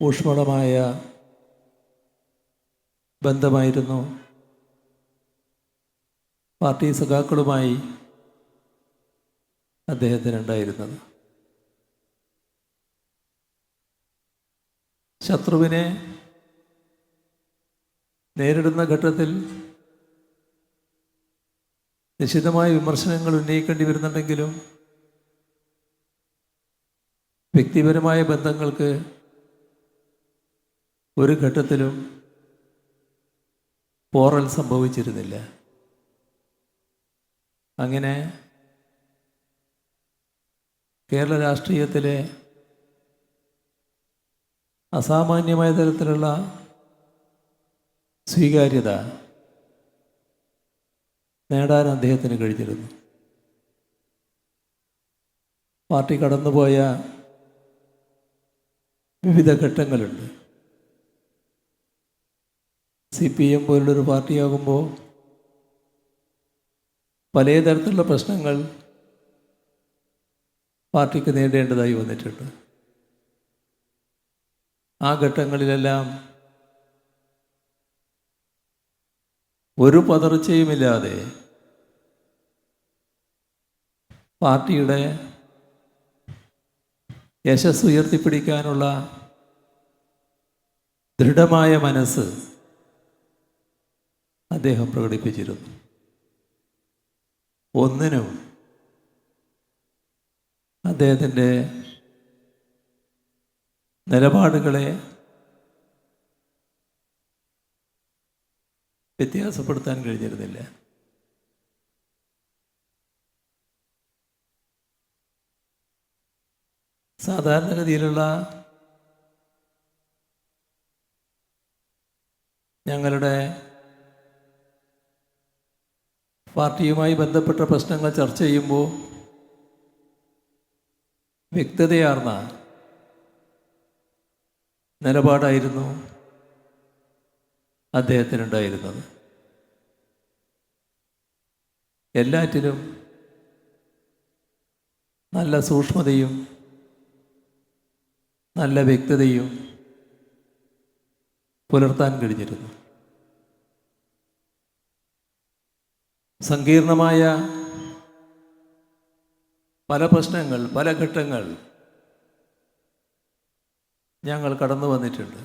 ഊഷ്മളമായ ബന്ധമായിരുന്നു പാർട്ടി സഖാക്കളുമായി അദ്ദേഹത്തിനുണ്ടായിരുന്നത്. ശത്രുവിനെ നേരിടുന്ന ഘട്ടത്തിൽ നിശിതമായ വിമർശനങ്ങൾ ഉന്നയിക്കേണ്ടി വരുന്നുണ്ടെങ്കിലും വ്യക്തിപരമായ ബന്ധങ്ങൾക്ക് ഒരു ഘട്ടത്തിലും പോറൽ സംഭവിച്ചിരുന്നില്ല. അങ്ങനെ കേരള രാഷ്ട്രീയത്തിലെ അസാമാന്യമായ തരത്തിലുള്ള സ്വീകാര്യത നേടാൻ അദ്ദേഹത്തിന് കഴിഞ്ഞിരുന്നു. പാർട്ടി കടന്നുപോയ വിവിധ ഘട്ടങ്ങളുണ്ട്. സി പി എം പോലുള്ളൊരു പാർട്ടിയാകുമ്പോൾ പല തരത്തിലുള്ള പ്രശ്നങ്ങൾ പാർട്ടിക്ക് നേടേണ്ടതായി വന്നിട്ടുണ്ട്. ആ ഘട്ടങ്ങളിലെല്ലാം ഒരു പതർച്ചയുമില്ലാതെ പാർട്ടിയുടെ യശസ് ഉയർത്തിപ്പിടിക്കാനുള്ള ദൃഢമായ മനസ്സ് അദ്ദേഹം പ്രകടിപ്പിച്ചിരുന്നു. ഒന്നിനും അദ്ദേഹത്തിന്റെ നിലപാടുകളെ വ്യത്യാസപ്പെടുത്താൻ കഴിഞ്ഞിരുന്നില്ല. സാധാരണഗതിയിലുള്ള ഞങ്ങളുടെ പാർട്ടിയുമായി ബന്ധപ്പെട്ട പ്രശ്നങ്ങൾ ചർച്ച ചെയ്യുമ്പോൾ വ്യക്തതയാർന്ന നിലപാടായിരുന്നു അദ്ദേഹത്തിനുണ്ടായിരുന്നത്. എല്ലാറ്റിലും നല്ല സൂക്ഷ്മതയും നല്ല വ്യക്തതയും പുലർത്താൻ കഴിഞ്ഞിരുന്നു. സങ്കീർണമായ പല പ്രശ്നങ്ങൾ പല ഘട്ടങ്ങൾ ഞങ്ങൾ കടന്നു വന്നിട്ടുണ്ട്.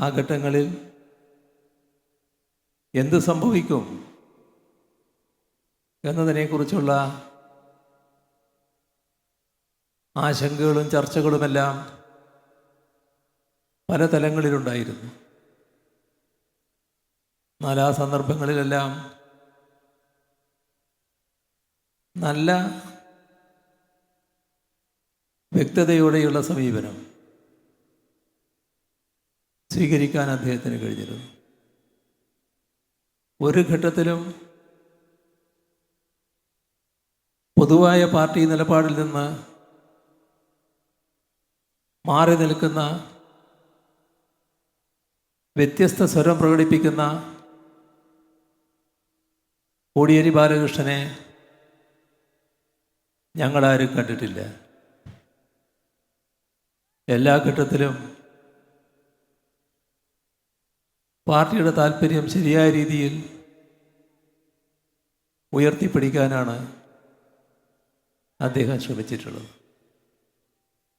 ആ ഘട്ടങ്ങളിൽ എന്ത് സംഭവിക്കും എന്നതിനെക്കുറിച്ചുള്ള ആശങ്കകളും ചർച്ചകളുമെല്ലാം പല തലങ്ങളിലുണ്ടായിരുന്നു. ആ സന്ദർഭങ്ങളിലെല്ലാം നല്ല വ്യക്തതയോടെയുള്ള സമീപനം സ്വീകരിക്കാൻ അദ്ദേഹത്തിന് കഴിഞ്ഞിരുന്നു. ഒരു ഘട്ടത്തിലും പൊതുവായ പാർട്ടി നിലപാടിൽ നിന്ന് മാറി നിൽക്കുന്ന വ്യത്യസ്ത സ്വരം പ്രകടിപ്പിക്കുന്ന കോടിയേരി ബാലകൃഷ്ണനെ ഞങ്ങളാരും കണ്ടിട്ടില്ല. എല്ലാ ഘട്ടത്തിലും പാർട്ടിയുടെ താല്പര്യം ശരിയായ രീതിയിൽ ഉയർത്തിപ്പിടിക്കാനാണ് അദ്ദേഹം ശ്രമിച്ചിട്ടുള്ളത്.